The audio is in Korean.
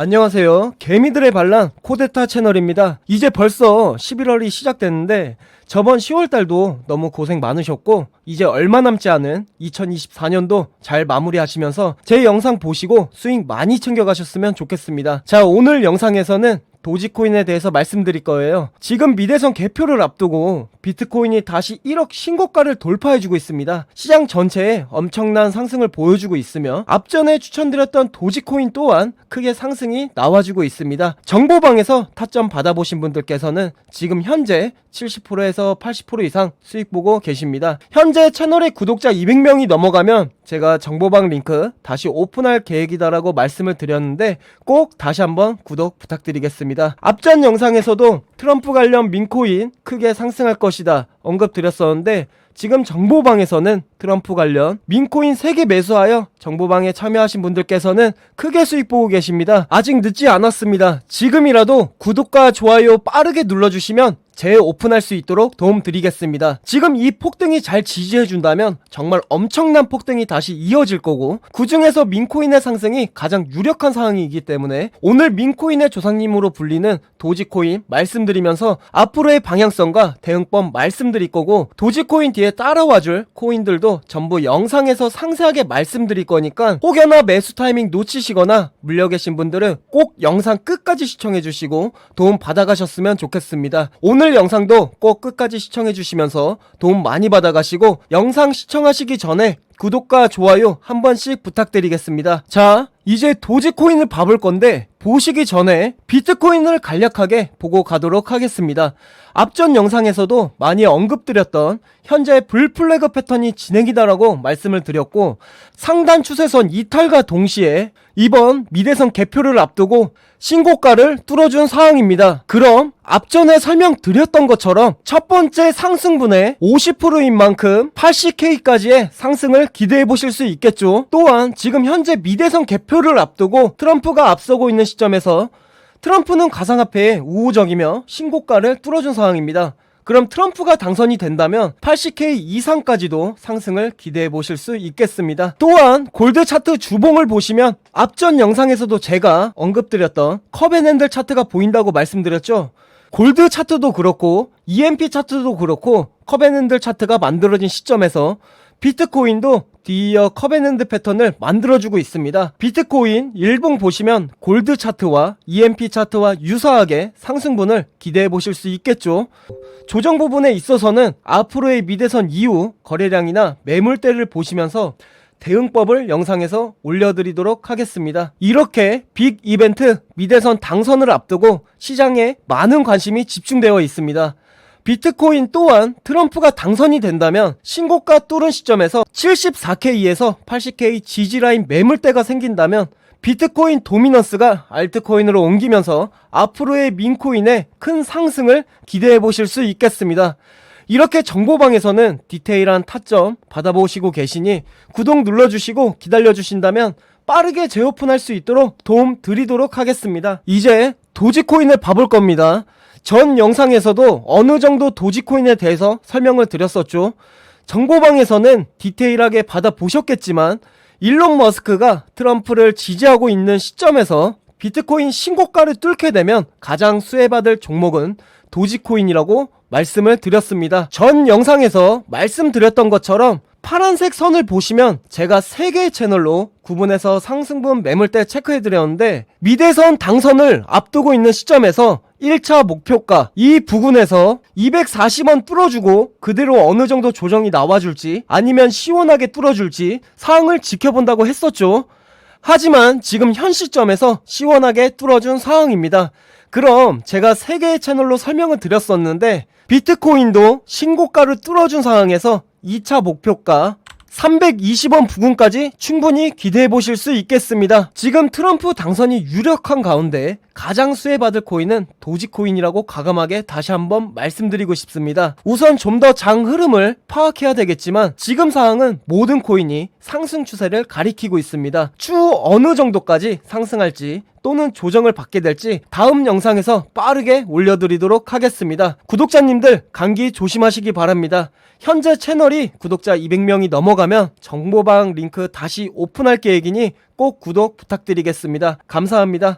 안녕하세요. 개미들의 반란 코데타 채널입니다. 이제 벌써 11월이 시작됐는데 저번 10월 달도 너무 고생 많으셨고 이제 얼마 남지 않은 2024년도 잘 마무리하시면서 제 영상 보시고 수익 많이 챙겨가셨으면 좋겠습니다. 자 오늘 영상에서는 도지코인에 대해서 말씀드릴 거예요. 지금 미대선 개표를 앞두고 비트코인이 다시 1억 신고가를 돌파해주고 있습니다. 시장 전체에 엄청난 상승을 보여주고 있으며 앞전에 추천드렸던 도지코인 또한 크게 상승이 나와주고 있습니다. 정보방에서 타점 받아보신 분들께서는 지금 현재 70%에서 80% 이상 수익 보고 계십니다. 현재 채널의 구독자 200명이 넘어가면 제가 정보방 링크 다시 오픈할 계획이다라고 말씀을 드렸는데 꼭 다시 한번 구독 부탁드리겠습니다. 앞전 영상에서도 트럼프 관련 민코인 크게 상승할 것이다 언급드렸었는데 지금 정보방에서는 트럼프 관련 민코인 3개 매수하여 정보방에 참여하신 분들께서는 크게 수익 보고 계십니다. 아직 늦지 않았습니다. 지금이라도 구독과 좋아요 빠르게 눌러주시면 재오픈할 수 있도록 도움 드리겠습니다. 지금 이 폭등이 잘 지지해준다면 정말 엄청난 폭등이 다시 이어질 거고 그 중에서 민코인의 상승이 가장 유력한 상황이기 때문에 오늘 민코인의 조상님으로 불리는 도지코인 말씀드리면서 앞으로의 방향성과 대응법 말씀드릴 거고 도지코인 뒤에 따라와줄 코인들도 전부 영상에서 상세하게 말씀드릴 거니까 혹여나 매수 타이밍 놓치시거나 물려 계신 분들은 꼭 영상 끝까지 시청해 주시고 도움 받아가셨으면 좋겠습니다. 오늘 영상도 꼭 끝까지 시청해 주시면서 도움 많이 받아 가시고 영상 시청하시기 전에 구독과 좋아요 한 번씩 부탁드리겠습니다. 자, 이제 도지코인을 봐볼 건데 보시기 전에 비트코인을 간략하게 보고 가도록 하겠습니다. 앞전 영상에서도 많이 언급드렸던 현재 불플래그 패턴이 진행이다라고 말씀을 드렸고 상단 추세선 이탈과 동시에 이번 미대선 개표를 앞두고 신고가를 뚫어준 상황입니다. 그럼 앞전에 설명드렸던 것처럼 첫 번째 상승분의 50%인 만큼 80K까지의 상승을 기대해 보실 수 있겠죠. 또한 지금 현재 미대선 개표를 앞두고 트럼프가 앞서고 있는 시점에서 트럼프는 가상화폐에 우호적이며 신고가를 뚫어준 상황입니다. 그럼 트럼프가 당선이 된다면 80K 이상까지도 상승을 기대해 보실 수 있겠습니다. 또한 골드 차트 주봉을 보시면 앞전 영상에서도 제가 언급드렸던 커벤핸들 차트가 보인다고 말씀드렸죠. 골드 차트도 그렇고 EMP 차트도 그렇고 커벤핸들 차트가 만들어진 시점에서 비트코인도 디어 커벤랜드 패턴을 만들어주고 있습니다. 비트코인 일봉 보시면 골드 차트와 EMP 차트와 유사하게 상승분을 기대해 보실 수 있겠죠. 조정 부분에 있어서는 앞으로의 미대선 이후 거래량이나 매물대를 보시면서 대응법을 영상에서 올려드리도록 하겠습니다. 이렇게 빅 이벤트 미대선 당선을 앞두고 시장에 많은 관심이 집중되어 있습니다. 비트코인 또한 트럼프가 당선이 된다면 신고가 뚫은 시점에서 74K에서 80K 지지라인 매물대가 생긴다면 비트코인 도미넌스가 알트코인으로 옮기면서 앞으로의 민코인의 큰 상승을 기대해 보실 수 있겠습니다. 이렇게 정보방에서는 디테일한 타점 받아보시고 계시니 구독 눌러주시고 기다려주신다면 빠르게 재오픈할 수 있도록 도움 드리도록 하겠습니다. 이제 도지코인을 봐볼 겁니다. 전 영상에서도 어느 정도 도지코인에 대해서 설명을 드렸었죠. 정보방에서는 디테일하게 받아보셨겠지만 일론 머스크가 트럼프를 지지하고 있는 시점에서 비트코인 신고가를 뚫게 되면 가장 수혜받을 종목은 도지코인이라고 말씀을 드렸습니다. 전 영상에서 말씀드렸던 것처럼 파란색 선을 보시면 제가 3개의 채널로 구분해서 상승분 매물대 체크해드렸는데 미대선 당선을 앞두고 있는 시점에서 1차 목표가 이 부근에서 240원 뚫어주고 그대로 어느 정도 조정이 나와줄지 아니면 시원하게 뚫어줄지 상황을 지켜본다고 했었죠. 하지만 지금 현 시점에서 시원하게 뚫어준 상황입니다. 그럼 제가 3개의 채널로 설명을 드렸었는데 비트코인도 신고가를 뚫어준 상황에서 2차 목표가 320원 부근까지 충분히 기대해 보실 수 있겠습니다. 지금 트럼프 당선이 유력한 가운데 가장 수혜받을 코인은 도지코인이라고 과감하게 다시 한번 말씀드리고 싶습니다. 우선 좀 더 장 흐름을 파악해야 되겠지만 지금 상황은 모든 코인이 상승 추세를 가리키고 있습니다. 추후 어느 정도까지 상승할지 또는 조정을 받게 될지 다음 영상에서 빠르게 올려드리도록 하겠습니다. 구독자님들 감기 조심하시기 바랍니다. 현재 채널이 구독자 200명이 넘어가면 정보방 링크 다시 오픈할 계획이니 꼭 구독 부탁드리겠습니다. 감사합니다.